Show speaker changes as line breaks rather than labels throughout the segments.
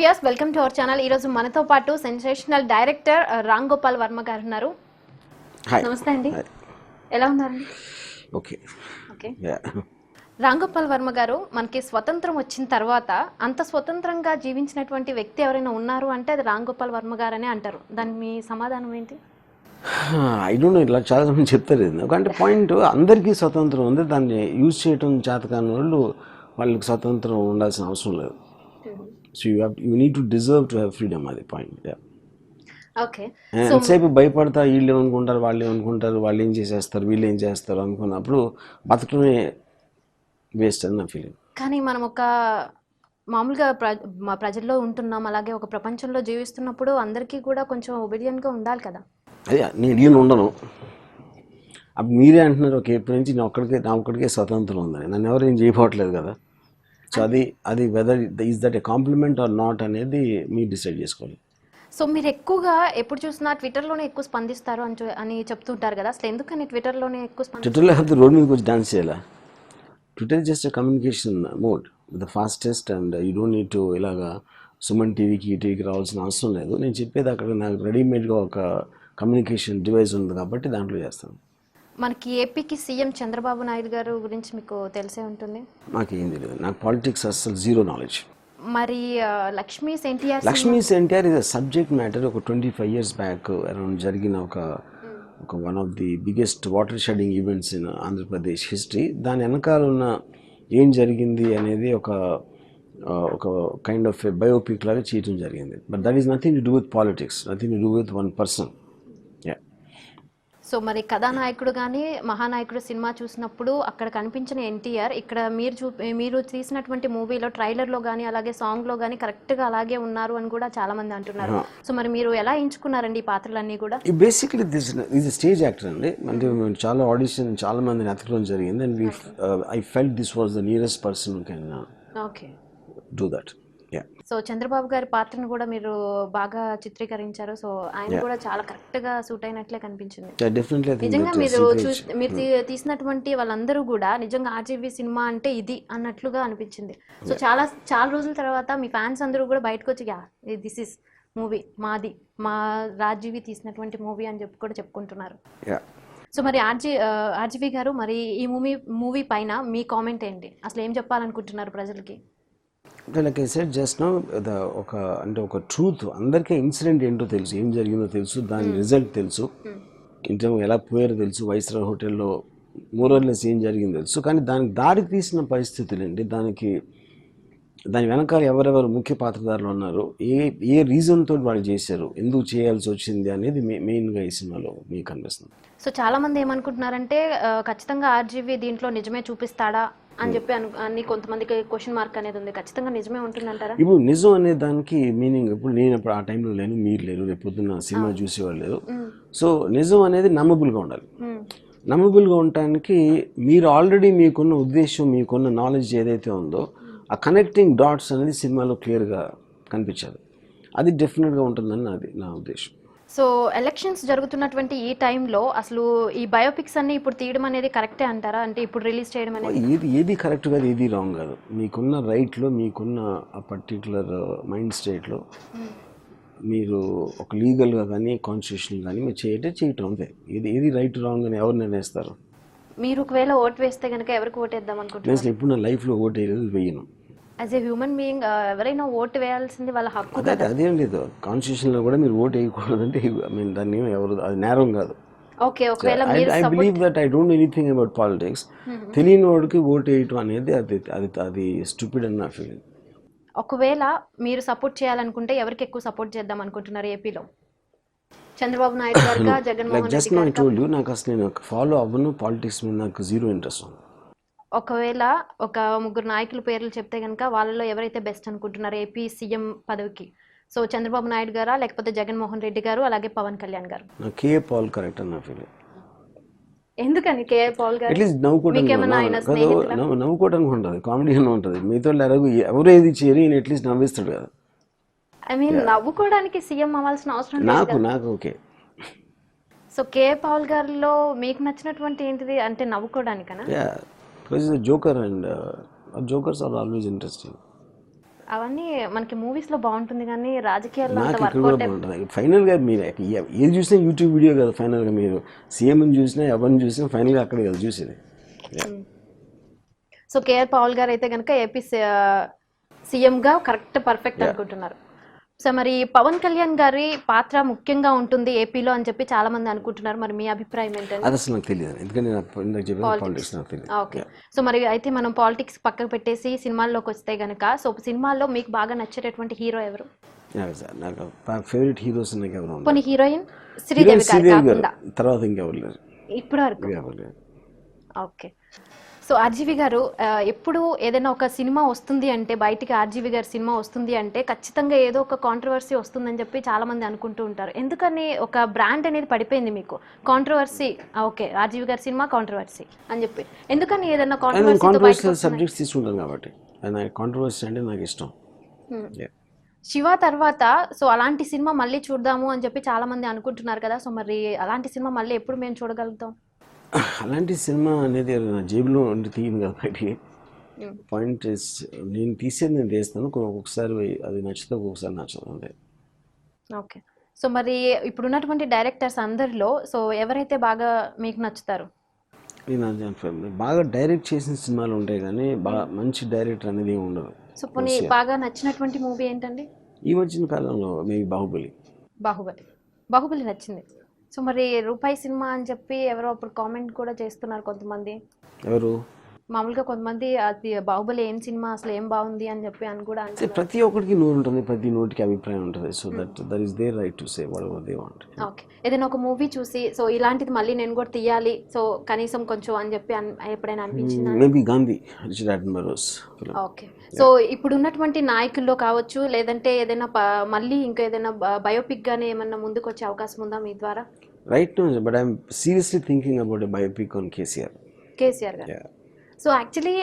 Views welcome to our channel. ఈరోజు మనతో పాటు సెన్సేషనల్ డైరెక్టర్ రామ్ గోపాల్ వర్మ గారు ఉన్నారు. నమస్తే అండి. ఎలా ఉన్నారండి?
ఓకే.
ఓకే. రామ్ గోపాల్ వర్మ గారు మనకి స్వతంత్రం వచ్చిన తర్వాత అంత స్వతంత్రంగా జీవించినటువంటి వ్యక్తి ఎవరైనా ఉన్నారు అంటే అది రామ్ గోపాల్ వర్మ గారనే అంటారు. దాని మీ సమాధానం ఏంటి?
ఐ డోంట్ నో ఇలా చాలా మంది చెప్తారు ఇది అంటే పాయింట్ అందరికీ స్వతంత్రం ఉంది. దాన్ని యూజ్ చేయడం చేతకాని వాళ్ళు వాళ్ళకి స్వతంత్రం ఉండాల్సిన అవసరం లేదు. So you have you need to deserve to have freedom అది పాయింట్
ఓకే
ఎంతసేపు భయపడతా వీళ్ళు ఏమనుకుంటారు వాళ్ళు ఏమనుకుంటారు వాళ్ళు ఏం చేసేస్తారు వీళ్ళు ఏం చేస్తారు అనుకున్నప్పుడు బతకడమే వేస్ట్ అని నా ఫీలింగ్
కానీ మనం ఒక మామూలుగా ప్ర మా ప్రజల్లో ఉంటున్నాం అలాగే ఒక ప్రపంచంలో జీవిస్తున్నప్పుడు అందరికీ కూడా కొంచెం ఒబీడియంట్గా ఉండాలి కదా.
అదే నేను నేను ఉండను. అప్పుడు మీరే అంటున్నారు ఓకే ఇప్పటి నుంచి నా ఒక్కడికే నా ఒక్కడికే స్వతంత్రం ఉందని. నన్ను ఎవరు ఏం చేయబోవట్లేదు కదా. సో అది అది whether is that a compliment or not అనేది మీరు డిసైడ్ చేసుకోవాలి.
సో మీరు ఎక్కువగా ఎప్పుడు చూసినా ట్విట్టర్లోనే ఎక్కువ స్పందిస్తారు అని అని చెప్తుంటారు కదా. అసలు ఎందుకని ట్విట్టర్లోనే ఎక్కువ
ట్విట్టర్లో హ్యావ్ రోడ్ మీదకి వచ్చి డాన్స్ చేయాలా? Twitter just communication mode the fastest and you don't need to ఇలాగా సుమన్ టీవీకి టీవీకి రావాల్సిన అవసరం లేదు. నేను చెప్పేది అక్కడ నాకు రెడీమేడ్గా ఒక కమ్యూనికేషన్ డివైస్ ఉంది కాబట్టి దాంట్లో చేస్తాను.
మనకి ఏపీకి సీఎం చంద్రబాబు నాయుడు గారు గురించి మీకు తెలిసే ఉంటుంది?
నాకేం తెలియదు నాకు పాలిటిక్స్ అస్సలు జీరో నాలెడ్జ్
మరి Lakshmi NTR
Lakshmi NTR is a subject matter ఒక twenty five years back around జరిగిన ఒక ఒక one of the biggest water shedding events in Andhra Pradesh history దాని వెనకాల ఉన్న ఏం జరిగింది అనేది ఒక ఒక కైండ్ ఆఫ్ బయోపిక్ లాగా చేయడం జరిగింది. But that is nothing to do with politics nothing to do with one person
so మరి కథానాయకుడు కానీ మహానాయకుడు సినిమా చూసినప్పుడు అక్కడ కనిపించిన ఎన్టీఆర్ ఇక్కడ మీరు చూ మీరు తీసినటువంటి మూవీలో ట్రైలర్లో కానీ అలాగే సాంగ్లో కానీ కరెక్ట్గా అలాగే ఉన్నారు అని కూడా చాలా మంది అంటున్నారు సో మరి మీరు ఎలా ఎంచుకున్నారండి ఈ పాత్రలన్నీ కూడా?
Basically this is stage actor అండి. అంటే చాలా ఆడిషన్ చాలా మందిని ఎతకడం జరిగింది. And I felt this was the nearest person can
okay
do that.
So Chandrababu గారి పాత్రను కూడా మీరు బాగా చిత్రీకరించారు. సో ఆయన కూడా చాలా కరెక్ట్గా సూట్ అయినట్లే కనిపించింది. నిజంగా మీరు మీరు తీ- తీసినటువంటి వాళ్ళందరూ కూడా నిజంగా ఆర్జీవీ సినిమా అంటే ఇది అన్నట్లుగా అనిపించింది. సో చాలా చాలా రోజుల తర్వాత మీ ఫ్యాన్స్ అందరూ కూడా బయటకు వచ్చి దిస్ ఇస్ మూవీ మాది మా రాజీవి తీసినటువంటి మూవీ అని చెప్పి కూడా చెప్పుకుంటున్నారు. సో మరి ఆర్జీ ఆర్జీవి గారు మరి ఈ మూవీ మూవీ పైన మీ కామెంట్ ఏంటి? అసలు ఏం చెప్పాలనుకుంటున్నారు ప్రజలకి?
అంటే like I said just know the ఒక అంటే ఒక ట్రూత్ అందరికీ ఇన్సిడెంట్ ఏంటో తెలుసు ఏం జరిగిందో తెలుసు దాని రిజల్ట్ తెలుసు. ఇంట్లో ఎలా పోయారో తెలుసు వైస్రా హోటల్లో మోరల్లెస్ ఏం జరిగిందో తెలుసు. కానీ దానికి దారి తీసిన పరిస్థితులు ఏంటి దానికి దాని వెనకాల ఎవరెవరు ముఖ్య పాత్రధారులు ఉన్నారు ఏ ఏ రీజన్ తోటి వాళ్ళు చేశారు ఎందుకు చేయాల్సి వచ్చింది అనేది మెయిన్గా ఈ సినిమాలో మీకు కనిపిస్తుంది
సో చాలా మంది ఏమనుకుంటున్నారంటే ఖచ్చితంగా ఆర్జీవి దీంట్లో నిజమే చూపిస్తాడా అని చెప్పి అను అని కొంతమందికి క్వశ్చన్ మార్క్ అనేది ఉంది. ఖచ్చితంగా నిజమే ఉంటుందంటారా?
ఇప్పుడు నిజం అనే దానికి మీనింగ్ ఇప్పుడు నేను ఇప్పుడు ఆ టైంలో లేను మీరు లేరు రేపు పొద్దున్న సినిమా చూసేవాళ్ళు లేరు. సో నిజం అనేది నమ్మబుల్గా ఉండాలి.
మ్మ్.
నమ్మబుల్గా ఉండటానికి మీరు ఆల్రెడీ మీకున్న ఉద్దేశం మీకున్న నాలెడ్జ్ ఏదైతే ఉందో ఆ కనెక్టింగ్ డాట్స్ అనేది సినిమాలో క్లియర్గా కనిపించాలి అది డెఫినెట్గా ఉంటుందని నాది నా ఉద్దేశం.
సో ఎలక్షన్స్ జరుగుతున్నటువంటి ఈ టైంలో అసలు ఈ బయోపిక్స్ అన్ని ఇప్పుడు తీయడం అనేది కరెక్టే అంటారా? అంటే ఇప్పుడు రిలీజ్ చేయడం అనేది
ఏది ఏది కరెక్ట్ కాదు ఏది రాంగ్ కాదు. మీకున్న రైట్లో మీకున్న ఆ పర్టికులర్ మైండ్ స్టేట్లో మీరు ఒక లీగల్గా కానీ కాన్స్టిట్యూషన్ కానీ మీరు చేయటే చేయటం అంతే. ఇది ఏది రైట్ రాంగ్ అని ఎవరు నిర్ణయిస్తారు
మీరు ఒకవేళ ఓట్ వేస్తే కనుక ఎవరికి ఓటేద్దాం
నేను
అనుకుంటున్నారు
అసలు ఎప్పుడు నా లైఫ్లో ఓటు వేయను.
యాజ్ ఏ హ్యూమన్ బీయింగ్ ఎవరైనా ఓటు వేయాల్సింది వాళ్ళ హక్కు
అదే అదేం లేదు. కాన్స్టిట్యూషన్లో కూడా మీరు ఓటు వేయకూడదు అంటే ఐ మీన్ దాన్ని ఎవరు అది నేరం కాదు.
ఓకే ఒకవేళ
I believe that I don't anything about politics తెలియని వాడికి ఓటు వేయటం అనేది అది అది అది స్టూపిడ్ అని నా ఫీలింగ్
ఒకవేళ మీరు సపోర్ట్ చేయాలనుకుంటే ఎవరికి ఎక్కువ సపోర్ట్ చేద్దాం అనుకుంటున్నారు ఏపీలో చంద్రబాబు నాయుడు
లైక్
జగన్మోహన్
జస్ట్
రెడ్డి
నాకు అసలు నేను ఫాలో అవ్వను పాలిటిక్స్ మీద నాకు జీరో ఇంట్రెస్ట్ ఉంది.
ఒకవేళ ఒక ముగ్గురు నాయకుల పేర్లు చెప్తే కనుక వాళ్ళలో ఎవరైతే బెస్ట్ అనుకుంటున్నారు ఏపీ సీఎం పదవికి. సో చంద్రబాబు నాయుడు గారా? లేకపోతే జగన్మోహన్ రెడ్డి గారు? అలాగే Pawan Kalyan garu.
K Paul correct feeling
ఎందుకని KA Paul garu?
At least నవ్వుకోవడానికి
మీకేమన్నా ఆయన
కదా,
స్నేహితులా?
నవ్వు- నవ్వుకోవడానికి ఉంటుంది కామెడీ అని ఉంటుంది. మీతో ఎవరు ఏది ఈయన అట్లీస్ట్ నవ్విస్తాడు కదా.
ఐ మీన్ నవ్వుకోవడానికి సీఎం అవ్వాల్సిన అవసరం లేదు
నాకు నాకు ఓకే
సో కేఏ పాల్ గారిలో మీకు నచ్చినటువంటి ఏంటిది? అంటే నవ్వుకోవడానికనా?
Because joker and jokers are always interesting
అవన్నీ మనకి మూవీస్లో బాగుంటుంది కానీ రాజకీయాల్లో అంత
నాకు ఇక్కడ కూడా
వర్కౌట్
బాగుంటుంది. ఫైనల్గా మీరు ఏ- ఏది చూసినా యూట్యూబ్ వీడియో కదా ఫైనల్గా మీరు. సీఎంని చూసినా ఎవరిని చూసినా ఫైనల్గా అక్కడే కదా చూసేది.
సో కేఆర్ పవల్ గారు అయితే కనుక ఏపీ సీఎం గా కరెక్ట్ పర్ఫెక్ట్ అనుకుంటున్నారు. సో మరి పవన్ కళ్యాణ్ గారి పాత్ర ముఖ్యంగా ఉంటుంది ఏపీలో అని చెప్పి చాలా మంది అనుకుంటున్నారు. మరి మీ అభిప్రాయం ఏంటండి?
అది అసలు నాకు తెలియదు. ఎందుకంటే నేను అప్పుడు ఇందాక చెప్పిన పాలిటిక్స్ నాకు తెలియదు.
ఓకే సో మరి అయితే మనం పాలిటిక్స్ పక్కకు పెట్టేసి సినిమాల్లోకి వస్తే గనక సో సినిమాల్లో మీకు బాగా నచ్చేటటువంటి హీరో ఎవరు?
నాకు సార్ నాకు ఫేవరెట్ హీరోస్ నాకు ఎవరు ఉన్నారు
కొన్ని హీరోయిన్ శ్రీదేవి గారు
తర్వాత ఇంకెవరు లేరు.
ఇప్పటి వరకు
ఎవరు లేరు.
ఓకే సో ఆర్జీవి గారు ఎప్పుడు ఏదైనా ఒక సినిమా వస్తుంది అంటే బయటికి ఆర్జీవి గారి సినిమా వస్తుంది అంటే ఖచ్చితంగా ఏదో ఒక కాంట్రవర్సీ వస్తుందని చెప్పి చాలా మంది అనుకుంటూ ఉంటారు. ఎందుకని ఒక బ్రాండ్ అనేది పడిపోయింది మీకు? కాంట్రవర్సీ ఓకే ఆర్జీవి గారి సినిమా కాంట్రవర్సీ అని చెప్పి. ఎందుకని ఏదైనా కాంట్రవర్సీ
సబ్జెక్ట్స్ తీసుకుంటాను కాబట్టి. కాంట్రవర్సీ అంటే నాకు ఇష్టం.
శివ తర్వాత సో అలాంటి సినిమా మళ్ళీ చూద్దాము అని చెప్పి చాలా మంది అనుకుంటున్నారు కదా. సో మరి అలాంటి సినిమా మళ్ళీ ఎప్పుడు మేము చూడగలుగుతాం?
అలాంటి సినిమా అనేది నా జేబులో ఉండి తీయను
Hmm.
పాయింట్ నేను తీసేది నేను తీస్తాను. ఒక్కొక్కసారి అది నచ్చితే ఒక్కొక్కసారి నచ్చదు అంతే
ఓకే. సో మరి ఇప్పుడున్నటువంటి డైరెక్టర్స్ అందరిలో సో ఎవరైతే బాగా మీకు నచ్చుతారు?
నేను బాగా డైరెక్ట్ చేసిన సినిమాలు ఉంటాయి కానీ బాగా మంచి డైరెక్టర్ అనేది ఉండదు.
సో పోనీ బాగా నచ్చినటువంటి మూవీ ఏంటండి?
ఈ మధ్యన కాలంలో మేబీ బాహుబలి.
బాహుబలి. బాహుబలి నచ్చింది. సో మరి రూపాయి సినిమా అని చెప్పి ఎవరో అప్పుడు కామెంట్ కూడా చేస్తున్నారు కొంతమంది.
ఎవరు?
మామూలుగా కొంతమంది అది బాహుబలి ఏం సినిమా అసలు ఏం బాగుంది అని చెప్పి అని కూడా
అంటే ప్రతి ఒక్కరికి నోరు ఉంటుంది ప్రతి నోటికి అభిప్రాయం ఉంటుంది. So that that is their right to say whatever they want
okay ఏదైనా ఒక మూవీ చూసి సో ఇలాంటిది మళ్ళీ నేను కూడా తీయాలి సో కనీసం కొంచెం అని చెప్పి ఎప్పుడైనా అనిపించిందా?
Maybe Gandhi Richard Attenborough film
okay so ఇప్పుడు ఉన్నటువంటి నాయకుల్లో కావచ్చు లేదంటే ఏదైనా మళ్ళీ ఇంకా ఏదైనా బయోపిక్ గానే ఏమన్నా ముందుకు వచ్చే అవకాశం ఉందా మీ ద్వారా?
Right but I'm seriously thinking about biopic on KCR
KCR గారు సో యాక్చువల్లీ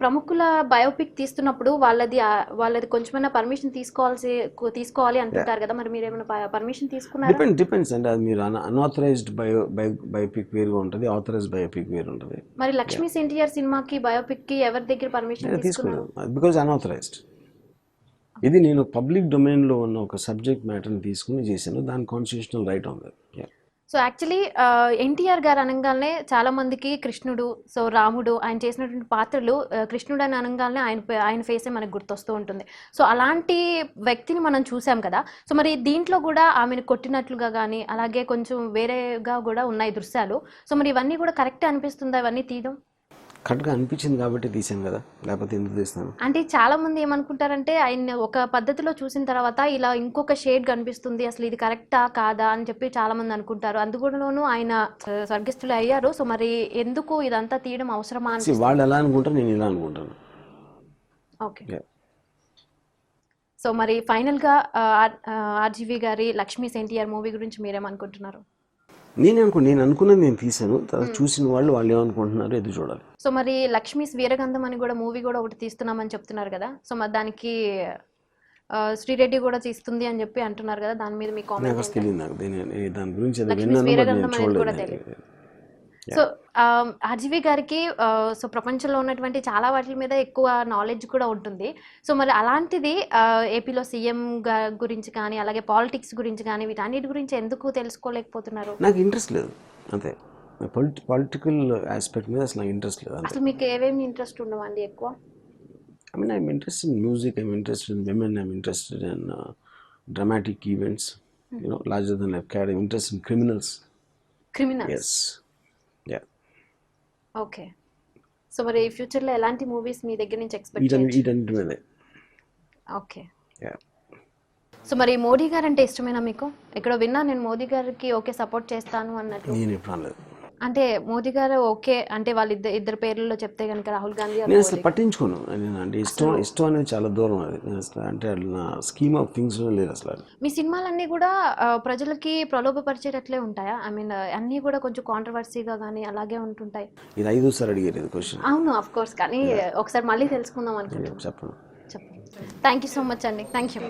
ప్రముఖుల బయోపిక్ తీస్తున్నప్పుడు వాళ్ళది వాళ్ళది కొంచెమైనా పర్మిషన్ తీసుకోవాల్సి తీసుకోవాలి అంటుంటారు కదా మరి మీరు ఏమైనా పర్మిషన్ తీసుకున్నారా?
డిపెండ్ డిపెండ్స్ అంటే అది మీరు అన్ఆథరైజ్డ్ బయో బయో బయోపిక్ వేరుగా ఉంటుంది ఆథరైజ్డ్ బయోపిక్ వేరు ఉంటుంది.
మరి లక్ష్మీ ఎన్టీఆర్ సినిమాకి బయోపిక్కి ఎవరి దగ్గర పర్మిషన్
నేను
తీసుకున్నారు?
Because unauthorised. ఇది నేను పబ్లిక్ డొమైన్లో ఉన్న ఒక సబ్జెక్ట్ మ్యాటర్ని తీసుకుని చేశాను. దాని కాన్స్టిట్యూషనల్ రైట్ ఉంది.
సో యాక్చువల్లీ ఎన్టీఆర్ గారు అనగానే చాలా మందికి కృష్ణుడు సో రాముడు ఆయన చేసినటువంటి పాత్రలు కృష్ణుడు అని అనగానే ఆయన పే- ఆయన ఫేసే మనకు గుర్తొస్తూ ఉంటుంది. సో అలాంటి వ్యక్తిని మనం చూసాం కదా సో మరి దీంట్లో కూడా ఆమెను కొట్టినట్లుగా కానీ అలాగే కొంచెం వేరేగా కూడా ఉన్నాయి దృశ్యాలు. సో మరి ఇవన్నీ కూడా కరెక్ట్ అనిపిస్తుందా? ఇవన్నీ తీయడం?
కరెక్ట్గా అనిపించింది కాబట్టి తీశాను కదా లేకపోతే ఎందుకు తీస్తాను
అంటే చాలా మంది ఏమనుకుంటారంటే ఆయన ఒక పద్ధతిలో చూసిన తర్వాత ఇలా ఇంకొక షేడ్ కనిపిస్తుంది అసలు ఇది కరెక్టా కాదా అని చెప్పి చాలా మంది అనుకుంటారు. అందులోనూ ఆయన స్వర్గస్థులు అయ్యారు. సో మరి ఎందుకు ఇదంతా తీయడం అవసరమా అని
వాళ్ళు ఎలా అనుకుంటారు నేను ఇలా అనుకుంటాను.
ఓకే. సో మరి ఫైనల్గా ఆర్జీవి గారి లక్ష్మీ ఎన్టీఆర్ మూవీ గురించి మీరేమనుకుంటున్నారు?
నేను అనుకో నేను అనుకున్నది నేను తీశాను. తర్వాత చూసిన వాళ్ళు వాళ్ళు ఏమనుకుంటున్నారు ఎదురు చూడాలి.
సో మరి లక్ష్మీస్ వీరగంధం అని కూడా మూవీ కూడా ఒకటి తీస్తున్నామని చెప్తున్నారు కదా? సో మరి దానికి శ్రీరెడ్డి కూడా తీస్తుంది అని చెప్పి అంటున్నారు కదా? దాని మీద మీ కామెంట్
తెలియదు నాకు. దీని- గురించి
లక్ష్మీ
విన్నాను
కూడా సో ఆర్జీవి గారికి ఆ, సో ప్రపంచంలో ఉన్నటువంటి చాలా వాటి మీద ఎక్కువ నాలెడ్జ్ కూడా ఉంటుంది. సో మరి అలాంటిది ఏపీలో సీఎం గురించి కానీ అలాగే పాలిటిక్స్ గురించి కానీ వీటన్నిటి గురించి ఎందుకు తెలుసుకోలేకపోతున్నారు?
నాకు ఇంట్రెస్ట్ లేదు. అంతే. పొలిటి పొలిటికల్ ఆస్పెక్ట్ మీద అసలు నాకు ఇంట్రెస్ట్ లేదు.
అసలు మీకు ఏమేమి ఇంట్రెస్ట్ ఉండవండి ఎక్కువ?
I mean, I'm interested in music, I'm interested in women, I'm interested in uh, dramatic events, you know, larger than life. Character. I'm interested in criminals. Yes.
Okay so మరి ఫ్యూచర్లో ఎలాంటి movies మీ దగ్గర నుంచి expect
మీదే
okay. So మరి మోడీ గారు అంటే ఇష్టమేనా మీకు? ఇక్కడ విన్నా నేను మోదీ గారికి ఓకే సపోర్ట్ చేస్తాను అన్నట్లు
నేను ఎప్పుడు అనలేదు
అంటే మోదీ గారు ఓకే అంటే వాళ్ళ ఇద్దరు ఇద్దరు పేర్లలో చెప్తే కనుక రాహుల్ గాంధీ
నేను అసలు. పట్టించుకోను. నేను అంటే ఇష్టం ఇష్టం అనేది చాలా దూరం అది. నేను అసలు అంటే నా స్కీమ్ ఆఫ్ థింగ్స్ లేదు అసలు.
మీ సినిమాలన్నీ కూడా ప్రజలకి ప్రలోభపరిచేటట్లే ఉంటాయా? ఐ మీన్ అన్నీ కూడా కొంచెం కాంట్రవర్సీగా కానీ అలాగే ఉంటుంటాయి.
ఇది ఐదోసారి అడిగారు ఇది క్వశ్చన్
అవును అఫ్ కోర్స్ కానీ ఒకసారి మళ్ళీ తెలుసుకుందాం అనుకుంటున్నాను.
చెప్పను
చెప్పండి. థ్యాంక్ యూ సో మచ్ అండి. Thank you